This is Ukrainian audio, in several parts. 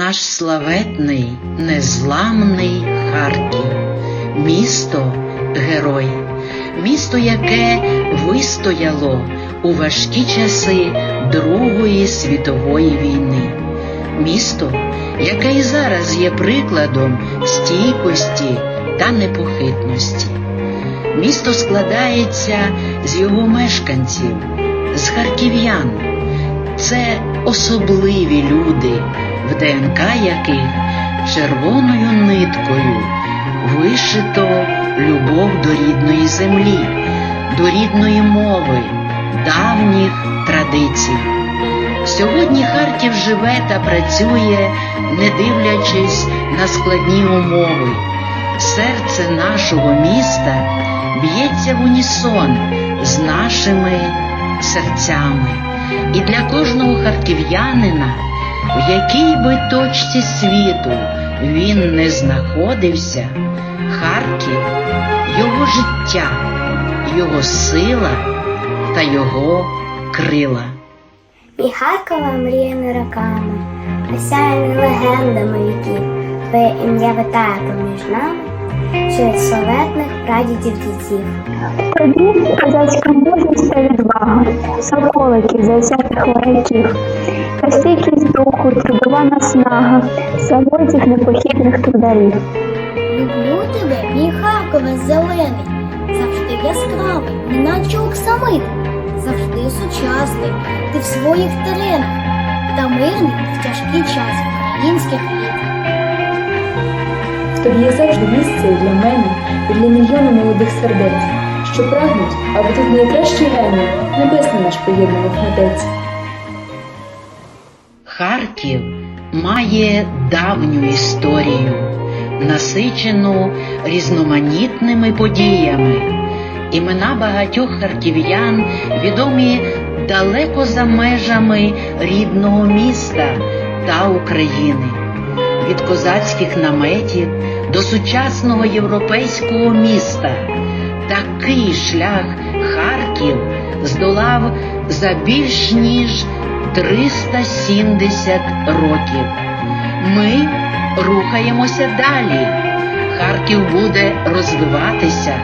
наш славетний, незламний Харків, місто герой, місто, яке вистояло у важкі часи Другої світової війни, місто, яке і зараз є прикладом стійкості та непохитності. Місто складається з його мешканців, з харків'ян. Це особливі люди, в ДНК яких червоною ниткою вишито любов до рідної землі, до рідної мови, давніх традицій. Сьогодні Харків живе та працює, не дивлячись на складні умови. Серце нашого міста б'ється в унісон з нашими серцями. І для кожного харків'янина, в якій би точці світу він не знаходився, Харків його життя, його сила та його крила. І Харкова мріями роками, осяяний легендами віків, твоє ім'я витає поміж нами через славетних прадідів дідів. Тобі козацька мужність та відвага, соколиків, завзятих вояків, та стійкість духу, трудова наснага, заводів непохідних трударів. Люблю тебе, мій Харкове зелений, завжди яскравий, неначе оксамит, завжди сучасний, ти в своїх теренах та мирний в тяжкий час українських літ. В тобі є завжди місце і для мене, і для мільйона молодих сердець, що прагнуть, аби тут найкращий геній, небесний наш поєднував митець. Харків має давню історію, насичену різноманітними подіями. Імена багатьох харків'ян відомі далеко за межами рідного міста та України. Від козацьких наметів до сучасного європейського міста. Такий шлях Харків здолав за більш ніж 370 років. Ми рухаємося далі. Харків буде розвиватися,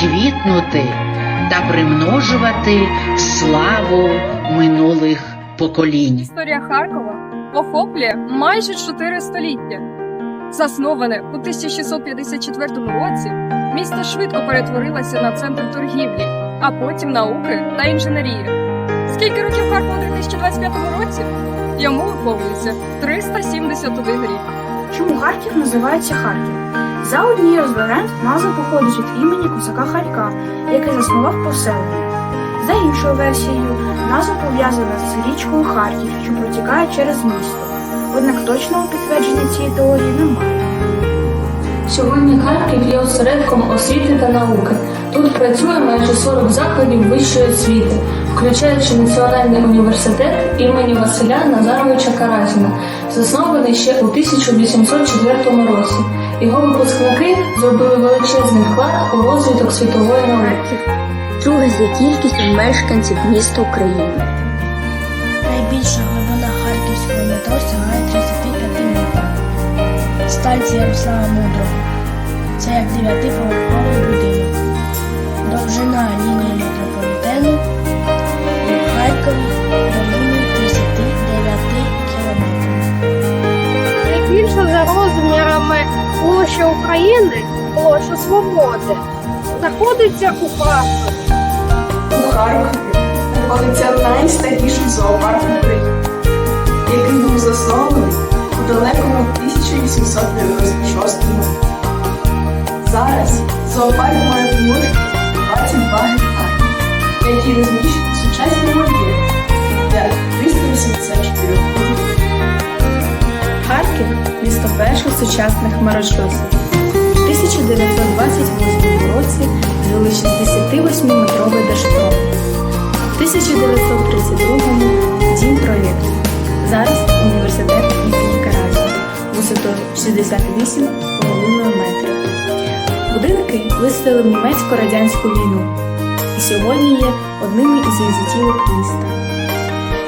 квітнути та примножувати славу минулих поколінь. Історія Харкова охоплює майже чотири століття. Засноване у 1654 році, місто швидко перетворилося на центр торгівлі, а потім науки та інженерії. Скільки років Харкову у 2025 році? Йому виповнюється 371 рік. Чому Харків називається Харків? За однією з легенд назва походить від імені козака Харька, який заснував поселення. За іншою версією, назва пов'язана з річкою Харків, що протікає через місто. Однак точного підтвердження цієї теорії немає. Сьогодні Харків є осередком освіти та науки. Тут працює майже 40 закладів вищої освіти, включаючи Національний університет імені Василя Назаровича Каразіна, заснований ще у 1804 році. Його випускники зробили величезний вклад у розвиток світової науки. друге за кількістю мешканців міста України. Найбільша глибина Харківського метро сягає 35 метрів. Станція Руслана Мудрого. Це як дев'ятиповерховий будинок. Довжина лінії метрополітену у Харкові дорівнює 39 кілометрів. найбільша за розмірами площа України, площа Свободи, знаходиться у Харкові. У Харкові знаходиться найстаріший зоопарк України, який був заснований у далекому 1896 році. Зараз зоопарк має площу 22 гектари, на якій розміщені сучасні мобілі для 384 людей. Харків місто перших сучасних маршрутів. У 1928 році звели 68-метровий держпром. У 1932-му дім проєкт. Зараз університет імені висотою 68,5 метрів. Будинки вистояли в німецько-радянську війну і сьогодні є одними із візитівок міста.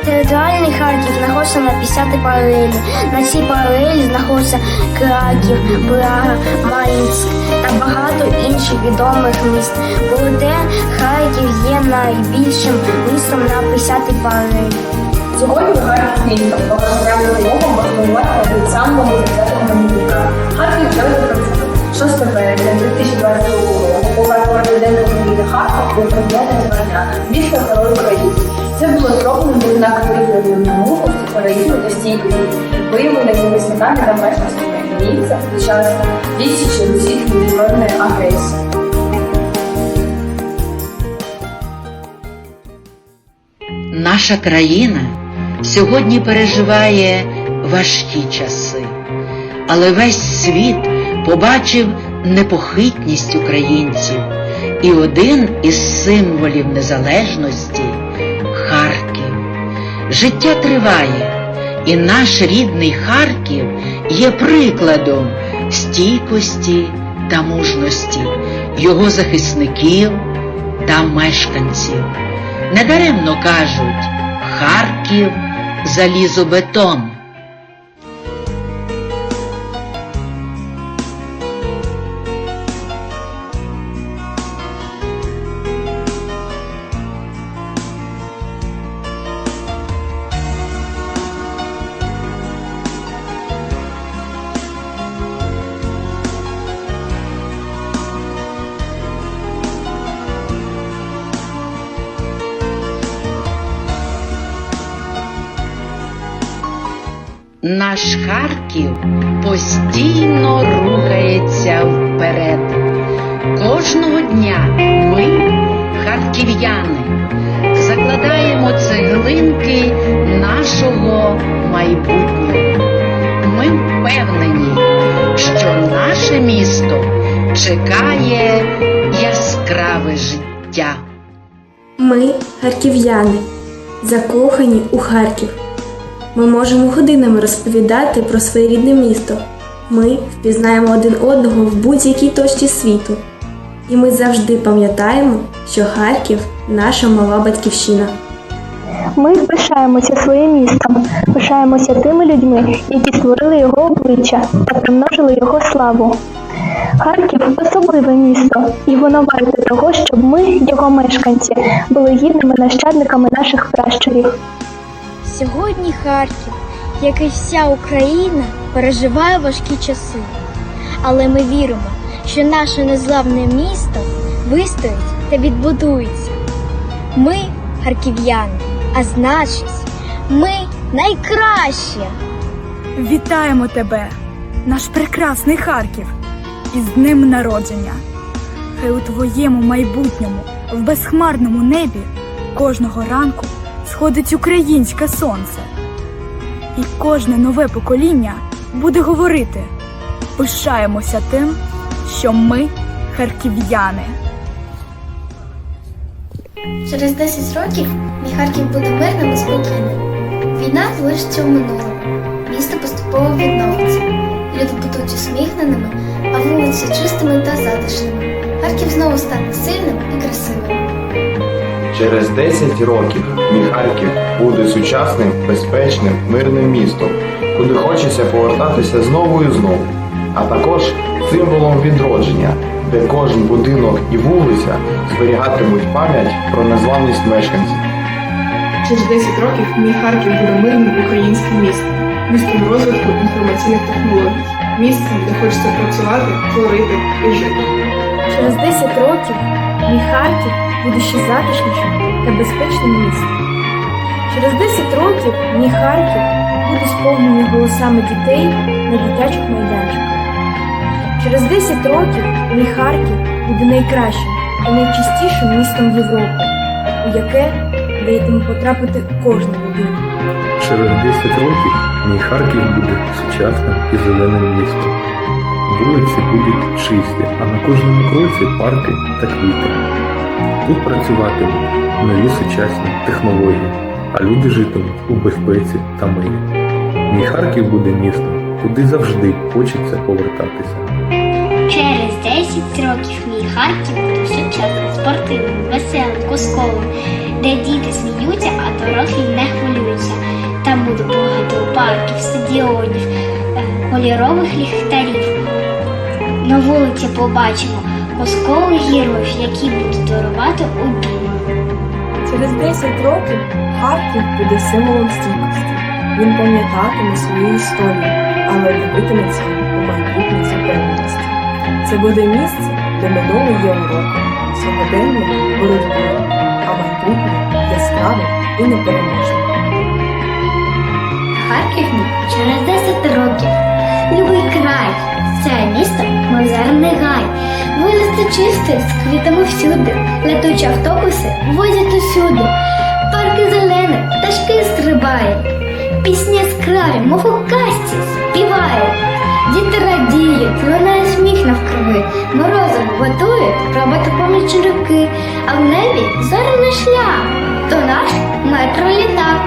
Територіальний Харків знаходиться на 50-й паралелі. На цій паралелі знаходиться Краків, Прага, Майнськ та багато інших відомих міст. Проте Харків є найбільшим містом на 50-й паралелі. Сьогодні Харків місто, програмі його можна назвати від самого 10-го минулика. Харків запрацює. 6 березня 2022 року показ президента України Харків був прийняти звання міста Герой України. Це було зроблено на знак вигляду на муку переїзду та стійкості, виявлення захисниками та мешканцями місця під час відсічі російської збройної агресії. Наша країна сьогодні переживає важкі часи, але весь світ побачив непохитність українців, і один із символів незалежності Харків. Життя триває, і наш рідний Харків є прикладом стійкості та мужності його захисників та мешканців. Недаремно кажуть Харків залізобетон. Наш Харків постійно рухається вперед. Кожного дня ми, харків'яни, закладаємо цеглинки нашого майбутнього. Ми впевнені, що наше місто чекає яскраве життя. Ми харків'яни, закохані у Харків. Ми можемо годинами розповідати про своє рідне місто. Ми впізнаємо один одного в будь-якій точці світу. І ми завжди пам'ятаємо, що Харків наша мала батьківщина. Ми пишаємося своїм містом, пишаємося тими людьми, які створили його обличчя та примножили його славу. Харків особливе місто, і воно варте того, щоб ми, його мешканці, були гідними нащадниками наших пращурів. Сьогодні Харків, як і вся Україна, переживає важкі часи. Але ми віримо, що наше незламне місто вистоїть та відбудується. Ми харків'яни, а значить, ми найкращі. Вітаємо тебе, наш прекрасний Харків, із днем народження. Хай у твоєму майбутньому, в безхмарному небі кожного ранку сходить українське сонце. І кожне нове покоління буде говорити: пишаємося тим, що ми харків'яни. Через 10 років мій Харків буде мирним і спокійним. Війна залишиться у минулому. Місто поступово відновиться. Люди будуть усміхненими, а вулиці чистими та затишними. Харків знову стане сильним і красивим. Через 10 років мій Харків буде сучасним, безпечним, мирним містом, куди хочеться повертатися знову і знову, а також символом відродження, де кожен будинок і вулиця зберігатимуть пам'ять про незламність мешканців. Через 10 років мій Харків буде мирним українським містом, містом розвитку інформаційних технологій, місцем, де хочеться працювати, творити і жити. Через 10 років мій Харків буде ще затишнішим та безпечним містом. Через 10 років мій Харків буде сповнений голосами дітей на дитячих майданчиках. Через 10 років мій Харків буде найкращим та найчистішим містом Європи, у яке даєтиме потрапити кожна людина. Через 10 років мій Харків буде сучасним і зеленим містом. Вулиці будуть чисті, а на кожному кроці парки та квіти. Тут працюватимуть нові сучасні технології, а люди житимуть у безпеці та мирі. Мій Харків буде містом, куди завжди хочеться повертатися. Через 10 років мій Харків буде сучасним, спортивним, веселим, кусковим, де діти сміються, а дорослі не хвилюються. Там буде багато парків, стадіонів, кольорових ліхтарів. На вулиці побачимо коскових героїв, які будуть дарувати у обійми. Через 10 років Харків буде символом стійкості. Він пам'ятатиме свою історію, але дивитиметься у майбутнє з упевненості. Це буде місце, де минуле є уроком, сьогодення боротьбою, а майбутнє яскраве і непереможне. Харків через 10 років. Любий край, це місто Мозерний гай. Вулиці чисті з квітами всюди. Летучі автобуси возять усюди. Парки зелені, пташки стрибають. Пісні яскраві, мов у казці, співають. Діти радіють, лунає сміх навкруги. Морозом готують, роботи помічники, а в небі зоряний шлях. То наш метролітак.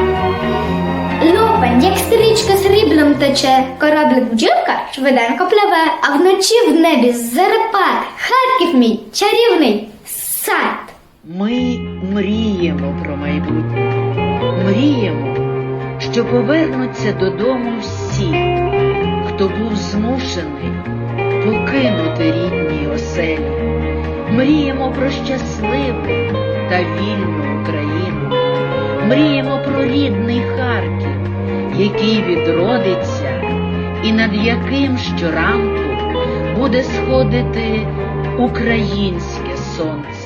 Льопань, як стрічка сріблом тече, кораблик бджілка швиденько пливе, а вночі в небі зарепат. Харків мій чарівний сад. Ми мріємо про майбутнє, мріємо, що повернуться додому всі, хто був змушений покинути рідні оселі. Мріємо про щасливу та вільну Україну. Мріємо про рідний Харків, який відродиться і над яким щоранку буде сходити українське сонце.